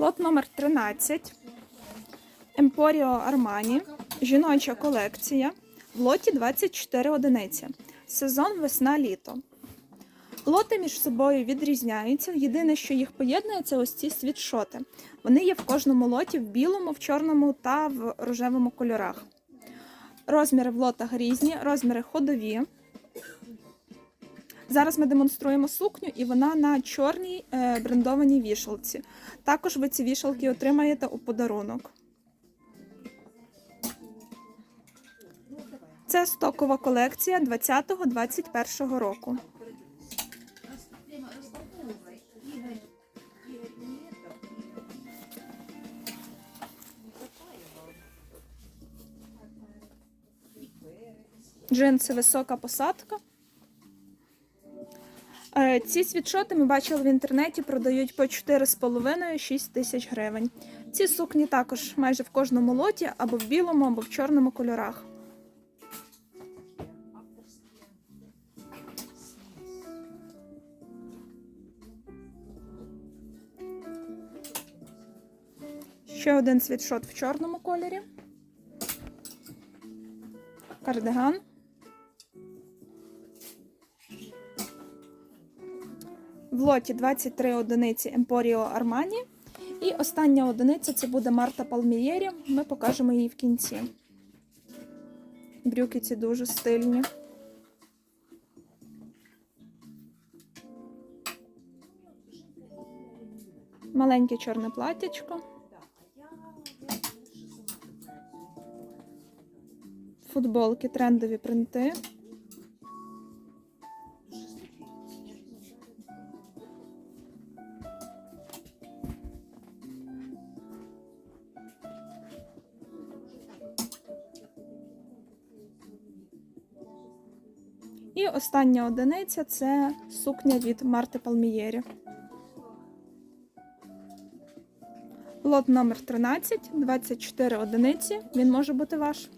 Лот номер 13. Емпоріо Армані. Жіноча колекція. В лоті 24 одиниці. Сезон весна-літо. Лоти між собою відрізняються. Єдине, що їх поєднує, це ось ці світшоти. Вони є в кожному лоті в білому, в чорному та в рожевому кольорах. Розміри в лотах різні, розміри ходові. Зараз ми демонструємо сукню, і вона на чорній е, брендованій вішалці. Також ви ці вішалки отримаєте у подарунок. Це стокова колекція 20-21 року. Джинси висока посадка. Е, Ці світшоти ми бачили в інтернеті, продають по 4,5-6 тисяч гривень. Ці сукні також майже в кожному лоті, або в білому, або в чорному кольорах. Ще один світшот в чорному кольорі. Кардиган. В лоті 23 одиниці Emporio Armani. І остання одиниця це буде Марта Палмієрі. Ми покажемо її в кінці. Брюки ці дуже стильні. Маленьке чорне платтячко. Футболки, трендові принти. І остання одиниця це сукня від Марти Палмієрі. Лот номер 13, 24 одиниці. Він може бути ваш.